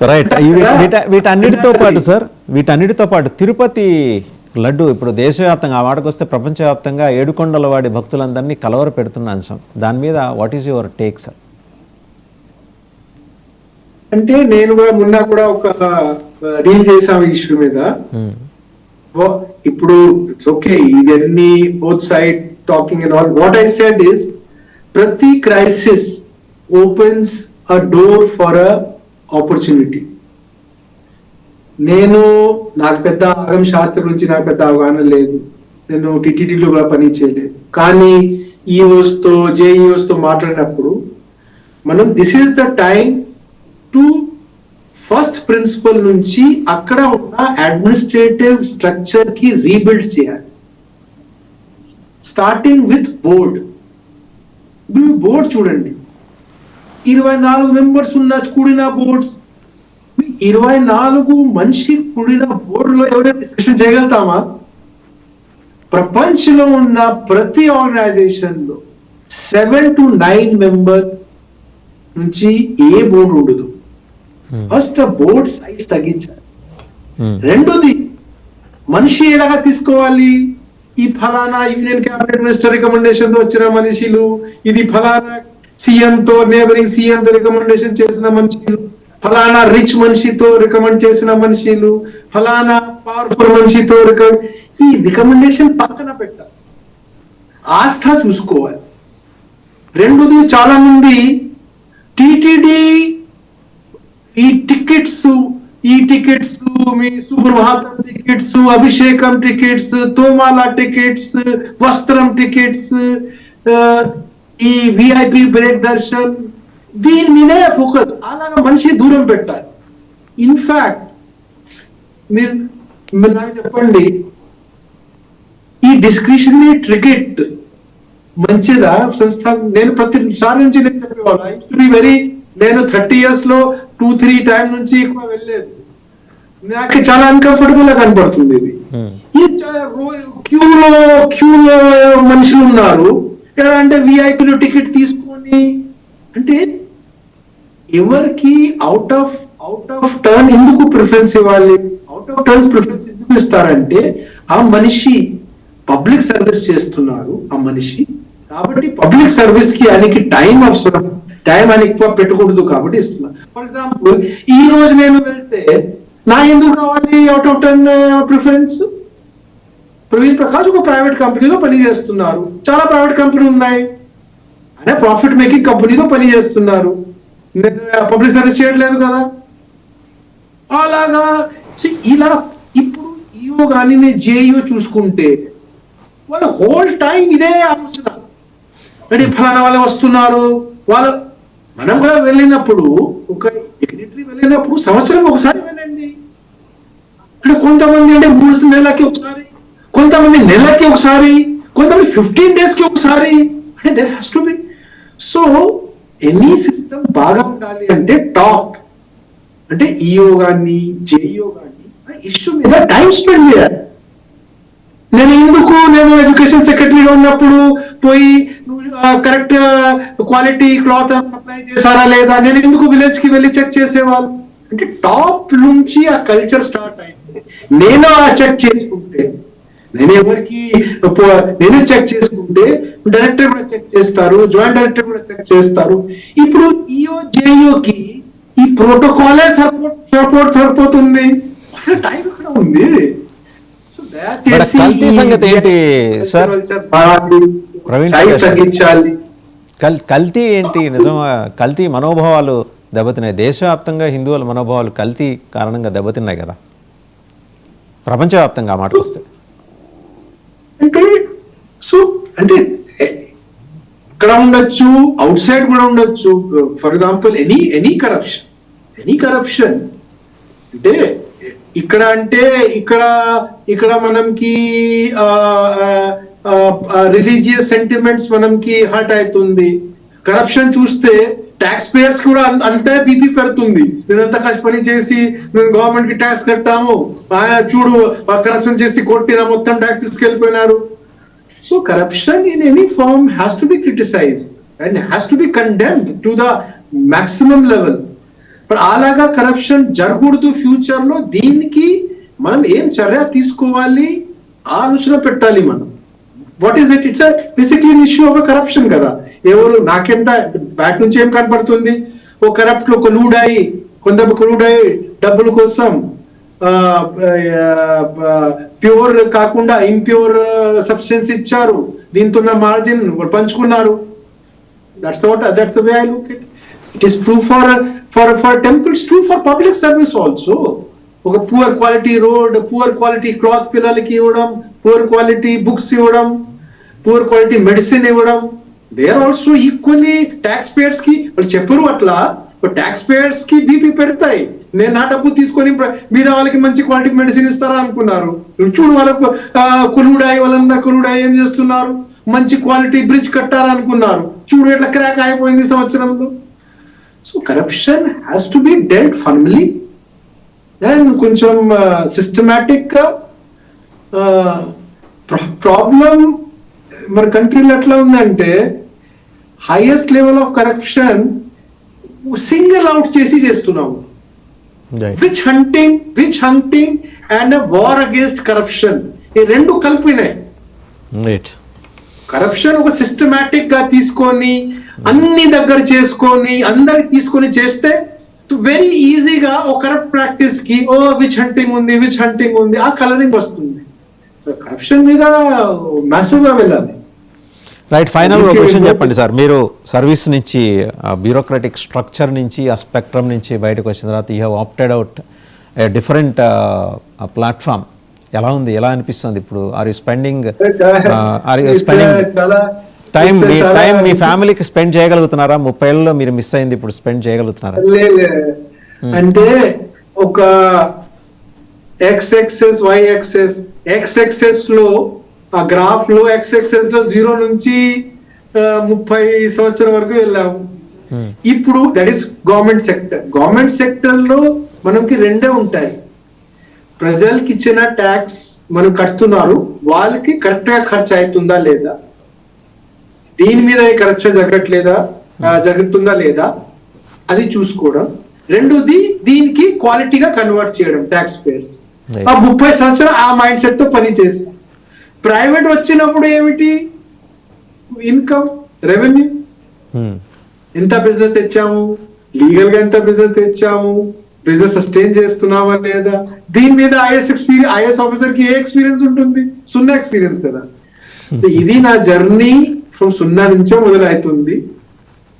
Right వీట వీటన్నిటితో పాటు sir వీటన్నిటితో పాటు తిరుపతి లడ్డు ఇప్పుడు దేశవ్యాప్తంగా ఆ మాటకు వస్తే ప్రపంచవ్యాప్తంగా ఏడుకొండల వాడి భక్తులందరినీ కలవర పెడుతున్న అంశం. దాని మీద what is your take sir అంటే నేను కూడా మొన్న కూడా ఒక డీల్ చేసాం ఈ ఇష్యూ మీద. వా- ఇప్పుడు ఇట్స్ ఓకే ఇవన్నీ both side talking and all what I said is ప్రతి crisis opens a door for a opportunity నేను నాకు పెద్ద ఆగం శాస్త్రం గురించి నాకు పెద్ద అవగాహన లేదు. నేను టిటిడిలో కూడా పని చేయలేదు. కానీ ఈ తో జేఈఓస్ మాట్లాడినప్పుడు మనం this is the time to first principal నుంచి అక్కడ ఉన్న అడ్మినిస్ట్రేటివ్ స్ట్రక్చర్కి రీబిల్డ్ చేయాలి. స్టార్టింగ్ విత్ బోర్డ్ ఇప్పుడు బోర్డ్ చూడండి. ఇరవై నాలుగు మెంబర్స్ ఉన్న కూడిన బోర్డ్స్ ఇరవై నాలుగు మనిషి కూడిన బోర్డులో ఎవరైనా డిస్కషన్ చేయగలుగుతామా? ప్రపంచంలో ఉన్న ప్రతి ఆర్గనైజేషన్లో సెవెన్ టు నైన్ మెంబర్ నుంచి ఏ బోర్డు ఉండదు ఫస్ట్ బోర్డ్ సైజ్ తగ్గించాలి. రెండోది మనిషి ఎలాగా తీసుకోవాలి? ఈ ఫలానా యూనియన్ క్యాబినెట్ మినిస్టర్ రికమెండేషన్తో వచ్చిన మనుషులు ఇది ఫలానా సీఎంతో నేబరింగ్ సీఎంతో రికమెండేషన్ చేసిన మనుషులు ఫలానా రిచ్ మనిషితో రికమెండ్ చేసిన మనుషులు ఫలానా పవర్ఫుల్ మనిషితో రికమెండ్ ఈ రికమెండేషన్ పక్కన పెట్టాలి. ఆస్థ చూసుకోవాలి. రెండోది చాలా మంది టిటిడి ఈ టికెట్స్ ఈ టికెట్స్ మీ Suprabhatam tickets Abhishekam tickets Thomala tickets వస్త్రం టికెట్స్ ఈ విఐపి బ్రేక్ దర్శన్ దీని మీదే ఫోకస్ అలాగా మనిషి దూరం పెట్టాలి. ఇన్ఫాక్ట్ మీరు మీరు నాకు చెప్పండి ఈ డిస్క్రిషనరీ టికెట్ మంచిదా? సంస్థ నేను ప్రతిసారి నుంచి నేను చెప్పేవాళ్ళు టు బి వెరీ నేను థర్టీ ఇయర్స్లో టూ త్రీ టైం నుంచి ఎక్కువ వెళ్ళలేదు. నాకు చాలా అన్కంఫర్టబుల్గా కనపడుతుంది ఇది. క్యూలో క్యూలో మనుషులు ఉన్నారు. ఎక్కడ అంటే విఐపిలో టికెట్ తీసుకొని అంటే ఎవరికి out of out of turn ఎందుకు ప్రిఫరెన్స్ ఇవ్వాలి? అవుట్ ఆఫ్ టర్న్ ప్రిఫరెన్స్ ఎందుకు ఇస్తారంటే ఆ మనిషి పబ్లిక్ సర్వీస్ చేస్తున్నారు ఆ మనిషి. కాబట్టి పబ్లిక్ సర్వీస్కి ఆయనకి టైం అవసరం. టైం అని ఎక్కువ పెట్టకూడదు కాబట్టి ఇస్తున్నా. ఫర్ ఎగ్జాంపుల్ ఈ రోజు నేను వెళ్తే నా ఎందుకు కావాలి out of turn preference Praveen Prakash ఒక ప్రైవేట్ కంపెనీలో పనిచేస్తున్నారు. చాలా ప్రైవేట్ కంపెనీలు ఉన్నాయి. అనే ప్రాఫిట్ మేకింగ్ కంపెనీతో పని చేస్తున్నారు పబ్లిక్ సర్వీస్ చేయట్లేదు కదా. అలాగా ఇలా ఇప్పుడు ఈయో కానీ జేఈఓ చూసుకుంటే వాళ్ళ హోల్ టైం ఇదే ఆలోచన. అంటే ఫలానా వాళ్ళు వస్తున్నారు. వాళ్ళు మనం కూడా వెళ్ళినప్పుడు ఒక సెక్రటరీ వెళ్ళినప్పుడు సంవత్సరం ఒకసారి వెళ్ళండి. అంటే కొంతమంది అంటే మూడు నెలలకి ఒకసారి కొంతమంది నెలకి ఒకసారి కొంతమంది ఫిఫ్టీన్ డేస్కి ఒకసారి. అంటే there has to be so any system బాగా ఉండాలి అంటే టాప్ అంటే ఈఓ కానీ జేఈఓ కానీ ఇష్యూ మీద టైం స్పెండ్ చేయాలి. నేను ఎందుకు నేను ఎడ్యుకేషన్ సెక్రటరీగా ఉన్నప్పుడు పోయి కరెక్ట్ క్వాలిటీ క్లాత్ సప్లై చేశారా లేదా? నేను ఎందుకు విలేజ్కి వెళ్ళి చెక్ చేసేవాళ్ళు? అంటే టాప్ నుంచి ఆ కల్చర్ స్టార్ట్ అయింది. నేను ఆ చెక్ చేసుకుంటాను నేను ఎవరికి నేను చెక్ చేసుకుంటే డైరెక్టర్ కూడా చెక్ చేస్తారు జాయింట్ డైరెక్టర్ కూడా చెక్ చేస్తారు. ఇప్పుడు ఈఓ జేఈఓకి ఈ ప్రోటోకాలే సపోర్ట్ సపోర్ట్ సరిపోతుంది? అసలు టైం ఎక్కడ ఉంది? కల్తీ సంగతి ఏంటి, సార్? ప్రవీణ్. తగ్గించాలి. కల్ కల్తీ ఏంటి? నిజంగా కల్తీ మనోభావాలు దెబ్బతిన్నాయి. దేశవ్యాప్తంగా హిందువుల మనోభావాలు కల్తీ కారణంగా దెబ్బతిన్నాయి కదా. ప్రపంచవ్యాప్తంగా ఆ మాటకు వస్తే అంటే సో అంటే ఇక్కడ ఉండొచ్చు అవుట్ సైడ్ కూడా ఉండొచ్చు. For example any any corruption any corruption అంటే ఇక్కడ అంటే ఇక్కడ ఇక్కడ మనంకి రిలీజియస్ సెంటిమెంట్స్ మనంకి హర్ట్ అవుతుంది. కరప్షన్ చూస్తే ట్యాక్స్ పేయర్స్ కూడా అంతే బీపీ పెడుతుంది నేనంత కష్టపడి చేసి నేను గవర్నమెంట్కి ట్యాక్స్ కట్టాము ఆయన చూడు కరప్షన్ చేసి కొట్టిన మొత్తం tax తీసుకెళ్ళిపోయినారు. So corruption in any form has to be criticize and has to be condemn to the maximum level అలాగా కరప్షన్ జరగకూడదు ఫ్యూచర్లో దీనికి మనం ఏం చర్య తీసుకోవాలి? ఆలోచన పెట్టాలి మనం. What is it it's basically issue of corruption కదా. ఎవరు నాకెంత బ్యాట్ నుంచి ఏం కనపడుతుంది? ఓ కరప్ట్లో కొలువుడాయి కొంత కొలువుడాయి డబ్బుల కోసం ప్యూర్ కాకుండా ఇంప్యూర్ సబ్స్టెన్స్ ఇచ్చారు. దీంతో ఉన్న మార్జిన్ పంచుకున్నారు. That's what that's the way I look it it is true for for for temples true for public service also ఒక poor quality road poor quality cloth పిల్లలకి ఇవ్వడం పువర్ క్వాలిటీ బుక్స్ ఇవ్వడం poor quality medicine ఇవ్వడం they are also equally tax పేయర్స్కి వాళ్ళు చెప్పరు అట్లా tax పేయర్స్కి BP పెడతాయి నేను నా డబ్బు తీసుకొని మీరు వాళ్ళకి మంచి క్వాలిటీ మెడిసిన్ ఇస్తారా అనుకున్నారు. చూడు వాళ్ళకు కురుడాయి వాళ్ళందా కురుడాయి ఏం చేస్తున్నారు? మంచి క్వాలిటీ బ్రిడ్జ్ కట్టారనుకున్నారు చూడు ఎట్లా క్రాక్ అయిపోయింది సంవత్సరంలో. So corruption has to be dealt firmly and కొంచెం సిస్టమేటిక్గా ప్రాబ్లం మన కంట్రీలో ఎట్లా ఉందంటే highest level of corruption single out చేసి చేస్తున్నాము. Witch hunting witch hunting and war against corruption ఈ రెండు కలిపినాయి. కరప్షన్ ఒక సిస్టమాటిక్గా తీసుకొని అన్ని దగ్గర చేసుకొని అందరికి తీసుకొని చేస్తే వెరీ ఈజీగా ఓ కరప్ట్ ప్రాక్టీస్కి ఓ విచ్ హంటింగ్ ఉంది విచ్ హంటింగ్ ఉంది ఆ కలరింగ్ వస్తుంది. కరప్షన్ మీద మ్యాసివ్గా వెళ్ళాలి. రైట్ ఫైనల్ క్వశ్చన్ చెప్పండి సార్. మీరు సర్వీస్ నుంచి బ్యూరోక్రటిక్ స్ట్రక్చర్ నుంచి ఆ స్పెక్ట్రమ్ నుంచి బయటకు వచ్చిన తర్వాత you have opted out different platform ఎలా ఉంది? ఎలా అనిపిస్తుంది ఇప్పుడు? Are you spending are you spending time me time మీ ఫ్యామిలీకి స్పెండ్ చేయగలుగుతున్నారా? ముప్పై ఏళ్ళలో మీరు మిస్ అయింది ఇప్పుడు స్పెండ్ చేయగలుగుతున్నారా? లే. అంటే ఒక X axis Y axis X ఎక్సెస్లో ఆ గ్రాఫ్లో ఎక్స్ ఎక్సెస్లో జీరో నుంచి ముప్పై సంవత్సరం వరకు వెళ్ళాము. ఇప్పుడు that is government sector government సెక్టర్లో మనకి రెండే ఉంటాయి. ప్రజలకి ఇచ్చిన ట్యాక్స్ మనం కడుతున్నారు వాళ్ళకి కరెక్ట్గా ఖర్చు అవుతుందా లేదా? దీని మీద ఖర్చు జరగట్లేదా? ఆ, జరుగుతుందా లేదా? అది చూసుకోవడం. రెండోది దీనికి క్వాలిటీగా కన్వర్ట్ చేయడం ట్యాక్స్ పేయర్స్. ఆ ముప్పై సంవత్సరం ఆ మైండ్ సెట్తో పని చేసి ప్రైవేట్ వచ్చినప్పుడు ఏమిటి? Income revenue. Hmm. ఎంత బిజినెస్ తెచ్చాము? లీగల్గా ఎంత బిజినెస్ తెచ్చాము? బిజినెస్ సస్టైన్ చేస్తున్నామా లేదా? దీని మీద ఐఎస్ ఎక్స్పీరియన్స్ ఐఎస్ ఆఫీసర్కి ఏ ఎక్స్పీరియన్స్ ఉంటుంది? సున్నా ఎక్స్పీరియన్స్ కదా. ఇది నా జర్నీ ఫ్రమ్ సున్నా నుంచే మొదలవుతుంది.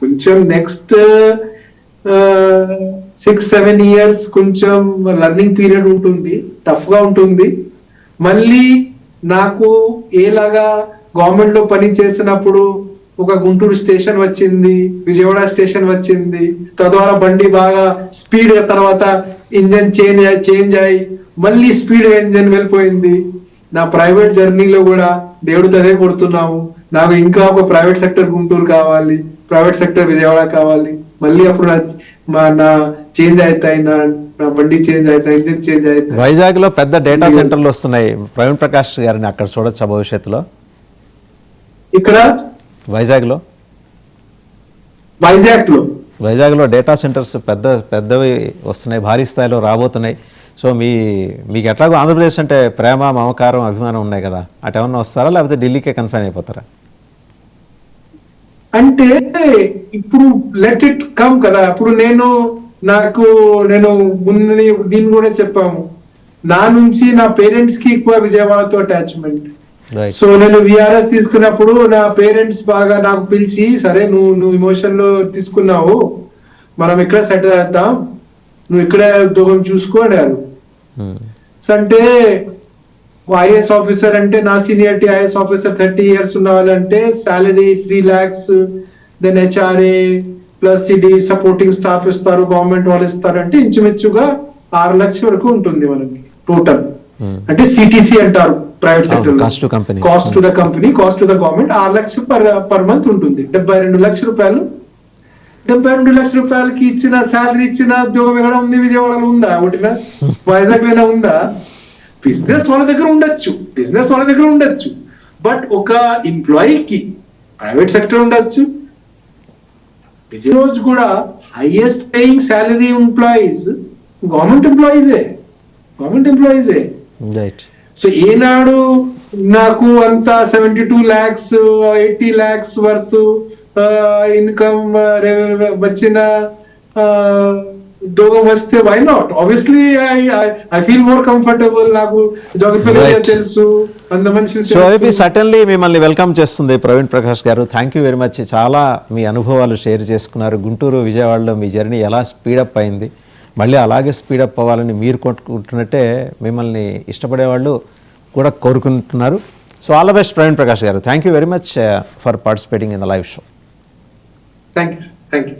కొంచెం నెక్స్ట్ సిక్స్ సెవెన్ ఇయర్స్ కొంచెం లర్నింగ్ పీరియడ్ ఉంటుంది. టఫ్గా ఉంటుంది. మళ్ళీ నాకు ఏలాగా గవర్నమెంట్లో పని చేసినప్పుడు ఒక గుంటూరు స్టేషన్ వచ్చింది విజయవాడ స్టేషన్ వచ్చింది. తద్వారా బండి బాగా స్పీడ్ తర్వాత ఇంజన్ చేంజ్ చేంజ్ అయ్యి మళ్ళీ స్పీడ్ ఇంజన్ వెళ్ళిపోయింది. నా ప్రైవేట్ జర్నీలో కూడా దేవుడు అదే కొడుతున్నాము నాకు ఇంకా ఒక ప్రైవేట్ సెక్టర్ గుంటూరు కావాలి ప్రైవేట్ సెక్టర్ విజయవాడ కావాలి. మళ్ళీ అప్పుడు చేంజ్ అవుతాయి నా నా బండి చేంజ్ అవుతాయి ఇంజిన్ చేంజ్ అవుతాయి వైజాగ్లో పెద్ద డేటా సెంటర్లు వస్తున్నాయి. ప్రవీణ్ ప్రకాష్ గారిని అక్కడ చూడొచ్చా భవిష్యత్తులో? ఇక్కడ? వైజాగ్లో వైజాగ్లో వైజాగ్లో డేటా సెంటర్స్ పెద్ద పెద్దవి వస్తున్నాయి భారీ స్థాయిలో రాబోతున్నాయి. సో మీ మీకు ఎట్లాగో ఆంధ్రప్రదేశ్ అంటే ప్రేమ మమకారం అభిమానం ఉన్నాయి కదా. అటు ఏమన్నా వస్తారా? లేకపోతే ఢిల్లీకే కన్ఫైన్ అయిపోతారా? అంటే ఇప్పుడు లెట్ ఇట్ కమ్ కదా. ఇప్పుడు నేను నాకు నేను ముందు దీన్ని కూడా చెప్పాము. నా నుంచి నా పేరెంట్స్కి ఎక్కువ విజయవాడతో అటాచ్మెంట్ సో నేను విఆర్ఎస్ తీసుకున్నప్పుడు నా పేరెంట్స్ బాగా నాకు పిలిచి సరే నువ్వు నువ్వు ఇమోషన్లో తీసుకున్నావు. మనం ఇక్కడ సెటిల్ అవుతాం నువ్వు ఇక్కడ ఉద్యోగం చూసుకో అన్నారు. సో అంటే ఐఏఎస్ ఆఫీసర్ అంటే నా seniority IAS officer thirty years ఉన్న వాళ్ళంటే salary three lakhs then HRA plus ఇది సపోర్టింగ్ స్టాఫ్ ఇస్తారు గవర్నమెంట్ వాళ్ళు ఇస్తారు అంటే ఇంచుమించుగా ఆరు లక్షల వరకు ఉంటుంది మనకి టోటల్ అంటే సిటిసి అంటారు private sector. Cost to the company cost to the government ఆరు లక్షలు పర్ పర్ మంత్ ఉంటుంది. డెబ్బై రెండు లక్షల రూపాయలు. డెబ్బై రెండు లక్షల రూపాయలకి ఇచ్చిన శాలరీ ఇచ్చిన ఉద్యోగం ఎక్కడ ఉంది? విజయవాడలో ఉందా? ఒకటినా వైజాగ్లోనే ఉందా? బిజినెస్ వాళ్ళ దగ్గర ఉండొచ్చు. బిజినెస్ వాళ్ళ దగ్గర ఉండొచ్చు. బట్ ఒక ఎంప్లాయీకి ప్రైవేట్ సెక్టర్ ఉండొచ్చు. రోజు కూడా highest paying salary employees government ఎంప్లాయీసే government ఎంప్లాయీసే సో ఈనాడు నాకు అంత seventy two lakhs eighty lakhs worth income వచ్చిన ఆ, ఉద్యోగం వస్తే why not obviously I feel more comfortable నాకు జోగ్రఫీ వంద మనుషులు తెలుసు. సటన్లీ మిమ్మల్ని వెల్కమ్ చేస్తుంది Praveen Prakash garu. Thank you very much చాలా మీ అనుభవాలు షేర్ చేసుకున్నారు. గుంటూరు విజయవాడలో మీ జర్నీ ఎలా స్పీడప్ అయింది? మళ్ళీ అలాగే స్పీడప్ అవ్వాలని మీరు కొట్టుకుంటున్నట్టే మిమ్మల్ని ఇష్టపడే వాళ్ళు కూడా కోరుకుంటున్నారు. So all the best Praveen Prakash garu. Thank you very much for participating in the live show thank you thank you